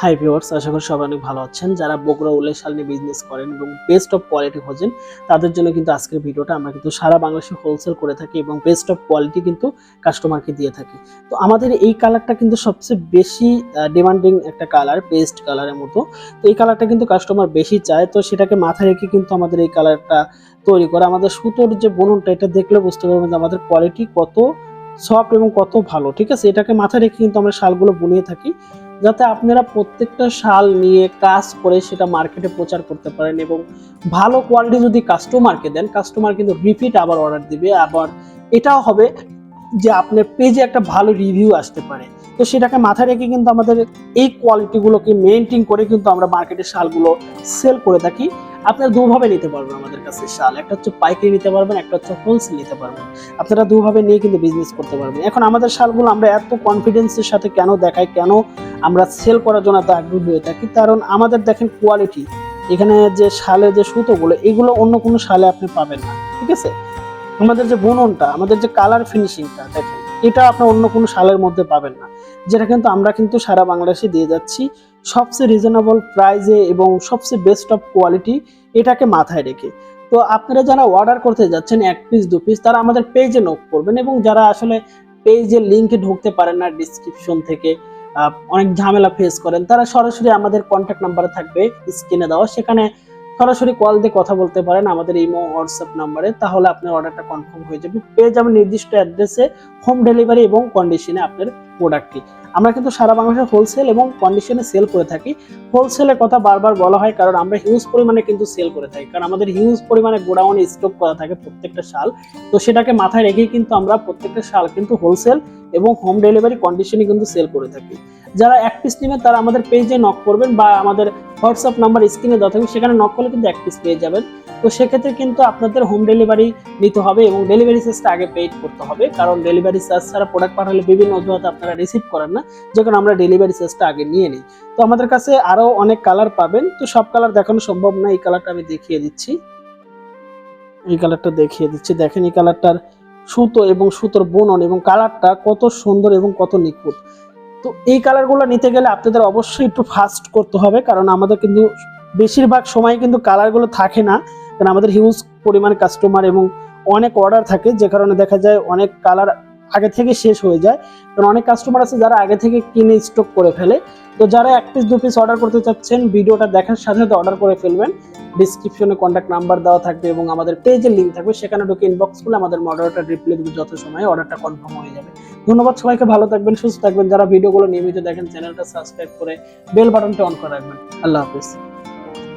Hi viewers আশা করি সবাই অনেক ভালো আছেন। যারা বগুড়া উল্লেখ শাল নিয়ে বিজনেস করেন এবং বেস্ট অফ কোয়ালিটি খোঁজেন, তাদের জন্য কিন্তু আজকের ভিডিওটা আমরা কিন্তু সারা বাংলাদেশে হোলসেল করে থাকি এবং বেস্ট অফ কোয়ালিটি কিন্তু কাস্টমারকে দিয়ে থাকি। তো আমাদের এই কালারটা কিন্তু সবচেয়ে বেশি ডিমান্ডিং একটা কালার বেস্ট কালারের মতো। তো এই কালারটা কিন্তু কাস্টমার বেশি চায়, তো সেটাকে মাথায় রেখে কিন্তু আমাদের এই কালারটা তৈরি করা। আমাদের সুতোর যে বুননটা, এটা দেখলে বুঝতে পারবেন যে আমাদের কোয়ালিটি কত সফট এবং কত ভালো, ঠিক আছে? এটাকে মাথায় রেখে কিন্তু আমরা শালগুলো বুনিয়ে থাকি। যাতে আপনারা প্রত্যেকটা শাল নিয়ে কাজ করে সেটা মার্কেটে প্রচার করতে পারেন এবং ভালো কোয়ালিটি যদি কাস্টমারকে দেন কাস্টমার কিন্তু রিপিট আবার অর্ডার দিবে। আবার এটাও হবে যে আপনার পেজে একটা ভালো রিভিউ আসতে পারে। তো সেটাকে মাথায় রেখে কিন্তু আমাদের এই কোয়ালিটিগুলোকে মেনটেন করে কিন্তু আমরা মার্কেটে শালগুলো সেল করে থাকি। আপনারা দুভাবে নিতে পারবেন আমাদের কাছে শাল। একটা হচ্ছে পাইকারি নিতে পারবেন, একটা হচ্ছে হোলসেল নিতে পারবেন। আপনারা দুভাবে নিয়ে কিন্তু বিজনেস করতে পারবেন। এখন আমাদের শালগুলো আমরা এত কনফিডেন্সের সাথে কেন দেখাই, কেন আমরা সেল করার জন্য এত আগ্রহী হয়ে থাকি? কারণ আমাদের দেখেন কোয়ালিটি এখানে যে শালের যে সুতোগুলো, এগুলো অন্য কোনো শালে আপনি পাবেন না, ঠিক আছে? আমাদের যে বুননটা, আমাদের যে কালার ফিনিশিংটা দেখেন। এটা আপনার অন্য কোনো শালের মধ্যে পাবেন না। যেটা কিন্তু আমরা কিন্তু সারা বাংলাদেশে দিয়ে যাচ্ছি। সবচেয়ে রিজনেবল প্রাইজে এবং সবচেয়ে বেস্ট অফ কোয়ালিটি এটাকে মাথায় রেখে। তো আপনারা যারা অর্ডার করতে যাচ্ছেন এক পিস দু পিস তারা আমাদের পেজে নোক করবেন এবং যারা আসলে পেজের লিঙ্কে ঢুকতে পারেন না ডিসক্রিপশন থেকে অনেক ঝামেলা ফেস করেন, তারা সরাসরি আমাদের কন্ট্যাক্ট নাম্বারে থাকবে স্ক্রিনে দেওয়া। সেখানে সরাসরি কল দিয়ে কথা বলতে পারেন আমাদের ইমো হোয়াটসঅ্যাপ নাম্বারে তাহলে আপনার অর্ডারটা কনফার্ম হয়ে যাবে। পেয়ে যাবেন নির্দিষ্ট অ্যাড্রেসে হোম ডেলিভারি এবং কন্ডিশনে আপনার প্রোডাক্টটি আমরা কিন্তু সারা বাংলাদেশে হোলসেল এবং কন্ডিশনে সেল করে থাকি। হোলসেলের কথা বারবার বলা হয়, কারণ আমরা হিউজ পরিমাণে কিন্তু সেল করে থাকি। কারণ আমাদের হিউজ পরিমাণে গোডাউনে স্টক করা থাকে প্রত্যেকটা শাল তো সেটাকে মাথায় রেখেই কিন্তু আমরা প্রত্যেকটা শাল কিন্তু হোলসেল এবং হোম ডেলিভারি কন্ডিশনে কিন্তু সেল করে থাকি। যারা এক পিস নেবেন, তারা আমাদের পেজে নক করবেন বা আমাদের হোয়াটসঅ্যাপ নাম্বার স্ক্রিনে দেওয়া থাকবে, সেখানে নক করলে কিন্তু এক পিস পেয়ে যাবেন। তো সেক্ষেত্রে কিন্তু আপনাদের হোম ডেলিভারি নিতে হবে এবং ডেলিভারি চার্জটা আগে পেড করতে হবে। কারণ ডেলিভারি চার্জ ছাড়া প্রোডাক্ট পাঠালে বিভিন্ন অজুহাতে আপনারা রিসিভ করেন না। যে আমরা ডেলিভারি চার্জটা আগে নিয়ে নিই। তো আমাদের কাছে আরও অনেক কালার পাবেন। তো সব কালার দেখানো সম্ভব না। এই কালারটা আমি দেখিয়ে দিচ্ছি। এই কালারটা দেখিয়ে দিচ্ছি। দেখেন এই কালারটার সুতো এবং সুতোর বুনন এবং কালারটা কত সুন্দর এবং কত নিখুঁত। তো এই কালারগুলো নিতে গেলে আপনাদের অবশ্যই একটু ফাস্ট করতে হবে, কারণ আমাদের কিন্তু বেশিরভাগ সময় কিন্তু কালারগুলো থাকে না। কারণ আমাদের হিউজ পরিমাণ কাস্টমার এবং অনেক অর্ডার থাকে, যে কারণে দেখা যায় অনেক কালার আগে থেকে শেষ হয়ে যায়। কারণ অনেক কাস্টমার আছে যারা আগে থেকে কিনে স্টক করে ফেলে। তো যারা এক পিস দু পিস অর্ডার করতে চাচ্ছেন, ভিডিওটা দেখার সাথে সাথে অর্ডার করে ফেলবেন। ডিসক্রিপশনে কন্ট্যাক্ট নাম্বার দেওয়া থাকবে এবং আমাদের পেজের লিঙ্ক থাকবে, সেখানে ঢুকে ইনবক্স করলে আমাদের মডারেটার রিপ্লাই দেবে, যত সময় অর্ডারটা কনফার্ম হয়ে যাবে। ধন্যবাদ সবাইকে, ভালো থাকবেন, সুস্থ থাকবেন। যারা ভিডিওগুলো নিয়মিত দেখেন, চ্যানেলটা সাবস্ক্রাইব করে বেল বাটনটা অন করে রাখবেন। আল্লাহ হাফিজ।